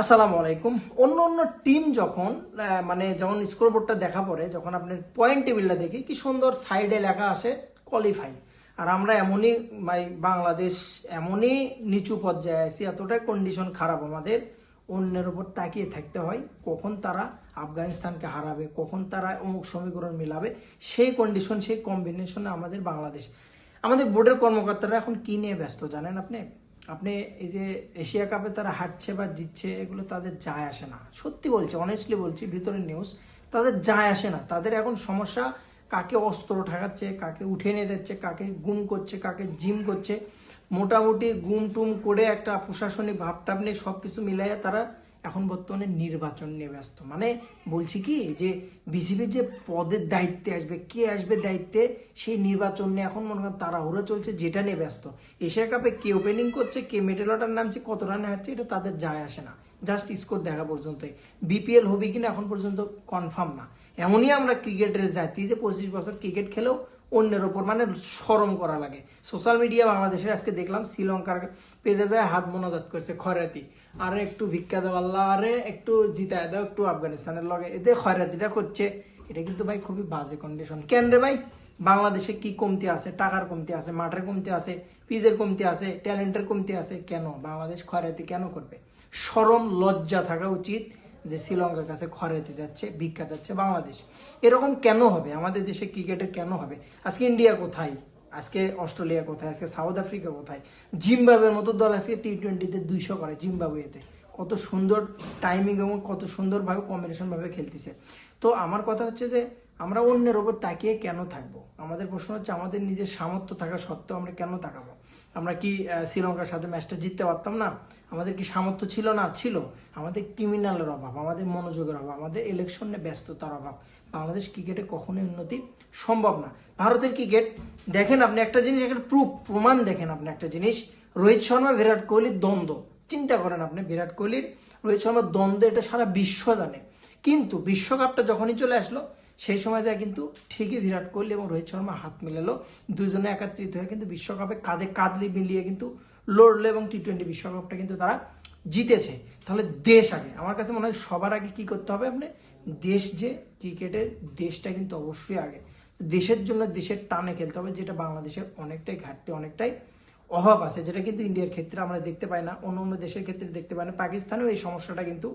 আসসালামু আলাইকুম। অন্য অন্য টিম যখন মানে যখন স্কোরবোর্ডটা দেখা পড়ে, যখন আপনার পয়েন্ট টেবিলটা দেখি, কি সুন্দর সাইডে লেখা আসে কোয়ালিফাই আর আমরা এমনই, ভাই, বাংলাদেশ এমনই নিচু পর্যায়ে আছি, এতটাই কন্ডিশন খারাপ আমাদের, অন্যের উপর তাকিয়ে থাকতে হয়, কখন তারা আফগানিস্তানকে হারাবে, কখন তারা অমুক সমীকরণ মিলাবে, সেই কন্ডিশন সেই কম্বিনেশনে আমাদের বাংলাদেশ। আমাদের বোর্ডের কর্মকর্তারা এখন কি নিয়ে ব্যস্ত জানেন আপনি? আপনি এই যে এশিয়া কাপে তারা হাঁটছে বা জিতছে, এগুলো তাদের যায় আসে না। সত্যি বলছি অনেস্টলি বলছি ভিতরের নিউজ তাদের যায় আসে না। তাদের এখন সমস্যা, কাকে অস্ত্র ঠেকাচ্ছে, কাকে উঠে নিয়ে যাচ্ছে, কাকে গুম করছে, কাকে জিম করছে। মোটামুটি গুম টুম করে একটা প্রশাসনিক ভাবটাপ নিয়ে সব কিছু মিলাইয়া তারা এখন বর্তমানে নির্বাচন নিয়ে ব্যস্ত। মানে বলছি কি যে বিসিবির যে পদের দায়িত্বে আসবে, কে আসবে দায়িত্বে, সেই নির্বাচন নিয়ে এখন মনে করেন তাড়াহুড়ো চলছে, যেটা নিয়ে ব্যস্ত। এশিয়া কাপে কে ওপেনিং করছে, কে মেডেল অর্ডার নামছে কত রানে হাঁটছে এটা তাদের যায় আসে না। জাস্ট স্কোর দেখা পর্যন্তই। বিপিএল হবে কিনা এখন পর্যন্ত কনফার্ম না। এমনই আমরা ক্রিকেটের জাতি যে পঁচিশ বছর ক্রিকেট খেলেও অন্যের ওপর মানে সরম করা লাগে। সোশ্যাল মিডিয়া বাংলাদেশের, আজকে দেখলাম শ্রীলঙ্কার পেজে যায় হাত মোনাজাত করছে খয়রাতি। আরে একটু ভিক্ষা দাও আল্লাহ, আরে একটু জিতায় দাও, একটু আফগানিস্তানের লগে। এতে খয়রাতিটা করছে। এটা কিন্তু ভাই খুবই বাজে কন্ডিশন কেন রে ভাই? বাংলাদেশে কি কমতি আছে? টাকার কমতি আছে, মাঠের কমতি আছে, পিজের কমতি আছে ট্যালেন্টের কমতি আছে। কেন? বাংলাদেশ খয়রাতি কেন করবে? সরম লজ্জা থাকা উচিত। যে শ্রীলঙ্কার কাছে খরাইতে যাচ্ছে, ভিক্ষা যাচ্ছে বাংলাদেশ। এরকম কেন হবে? আমাদের দেশে ক্রিকেটে কেন হবে? আজকে ইন্ডিয়া কোথায়? আজকে অস্ট্রেলিয়া কোথায়? আজকে সাউথ আফ্রিকা কোথায়? জিম্বাবের মতো দল আজকে টি টোয়েন্টিতে দুইশো করে জিম্বাবুয়েতে। কত সুন্দর টাইমিং এবং কত সুন্দরভাবে কম্বিনেশনভাবে খেলতেছে। তো আমার কথা হচ্ছে যে আমরা অন্যের ওপর তাকিয়ে কেন থাকব? আমাদের প্রশ্ন হচ্ছে, আমাদের নিজের সামর্থ্য থাকা সত্ত্বেও আমরা কেন তাকাবো? আমরা কি শ্রীলঙ্কার সাথে ম্যাচটা জিততে পারতাম না? আমাদের কি সামর্থ্য ছিল না? ছিল। আমাদের ক্রিমিনালের অভাব, আমাদের মনোযোগের অভাব, আমাদের ইলেকশনে ব্যস্ততার অভাব। বাংলাদেশ ক্রিকেটে কখনোই উন্নতি সম্ভব না। ভারতের ক্রিকেট, দেখেন আপনি একটা জিনিস, একটা প্রুফ, প্রমাণ দেখেন আপনি একটা জিনিস। রোহিত শর্মা, বিরাট কোহলির দ্বন্দ্ব। চিন্তা করেন আপনি, বিরাট কোহলির, রোহিত শর্মার দ্বন্দ্ব এটা সারা বিশ্ব জানে। কিন্তু বিশ্বকাপটা যখনই চলে আসলো সেই সময় যায় কিন্তু ঠিকই বিরাট কোহলি এবং রোহিত শর্মা হাত মিলালো। দুজনে একত্রিত হয়ে কিন্তু বিশ্বকাপে কাঁধে কাঁধলি মিলিয়ে কিন্তু লড়লো এবং টি টোয়েন্টি বিশ্বকাপটা কিন্তু তারা জিতেছে। তাহলে দেশ আগে। আমার কাছে মনে হয় সবার আগে কি করতে হবে আপনি? দেশ যে ক্রিকেটের দেশটা কিন্তু অবশ্যই আগে। দেশের জন্য দেশের টানে খেলতে হবে, যেটা বাংলাদেশের অনেকটাই ঘাটতি, অনেকটাই অভাব আছে, যেটা কিন্তু ইন্ডিয়ার ক্ষেত্রে আমরা দেখতে পাই না, অন্য অন্য দেশের ক্ষেত্রে দেখতে পাই না, পাকিস্তানেও এই সমস্যাটা কিন্তু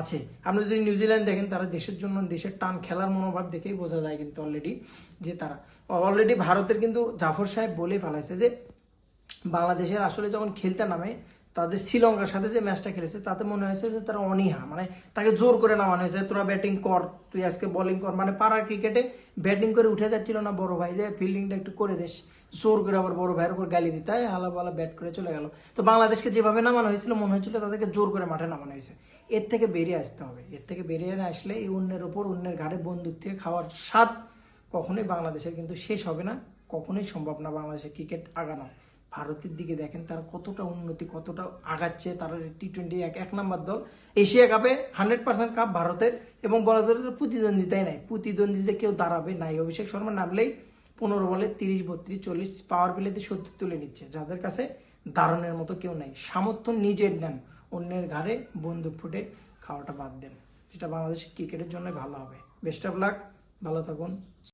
আছে। আপনি যদি নিউজিল্যান্ড দেখেন, তারা দেশের জন্য, দেশের টান খেলার মনোভাব দেখেই বোঝা যায় কিন্তু অলরেডি যে তারা। অলরেডি ভারতের কিন্তু জাফর সাহেব বলে ফেলাইছে যে, বাংলাদেশের আসলে যখন খেলতে নামে তাদের শ্রীলঙ্কার সাথে যে ম্যাচটা খেলেছে, তাতে মনে হয়েছে যে তারা অনীহা। মানে তাকে জোর করে নামানো হয়েছে। তোরা ব্যাটিং কর, তুই আজকে বোলিং কর। মানে পাড়ার ক্রিকেটে ব্যাটিং করে উঠে যাচ্ছিল না বড় ভাই। যে ফিল্ডিংটা একটু করে দিস জোর করে আবার বড় ভাইয়ের উপর গালি দিতে। হয় হালা বালা ব্যাট করে চলে গেল। তো বাংলাদেশকে যেভাবে নামানো হয়েছিল, মনে হয়েছিল তাদেরকে জোর করে মাঠে নামানো হয়েছে। এর থেকে বেরিয়ে আসতে হবে। এর থেকে বেরিয়ে আসলে এই অন্যের ওপর অন্যের ঘাড়ে বন্দুক থেকে খাওয়ার স্বাদ কখনোই বাংলাদেশের কিন্তু শেষ হবে না। কখনোই সম্ভব না বাংলাদেশের ক্রিকেট আগানো। ভারতের দিকে দেখেন তার কতটা উন্নতি, কতটা আগাচ্ছে তারা টি টোয়েন্টি এক এক নম্বর দল। এশিয়া কাপে হান্ড্রেড পার্সেন্ট কাপ ভারতের এবং বলা যায় প্রতিদ্বন্দ্বিতাই নাই। প্রতিদ্বন্দ্বী যে কেউ দাঁড়াবে নাই। অভিষেক শর্মা নামলেই পনেরো বলে তিরিশ, বত্রিশ, চল্লিশ পাওয়ার প্লেতে সত্তর তুলে নিচ্ছে। যাদের কাছে দারুণের মতো কেউ নাই। সামর্থ্য নিজের নেন। অন্যের ঘাড়ে বন্দুক ফুটে খাওয়াটা বাদ দেন। যেটা বাংলাদেশ ক্রিকেটের জন্য ভালো হবে। বেস্ট অফ লাক ভালো থাকুন।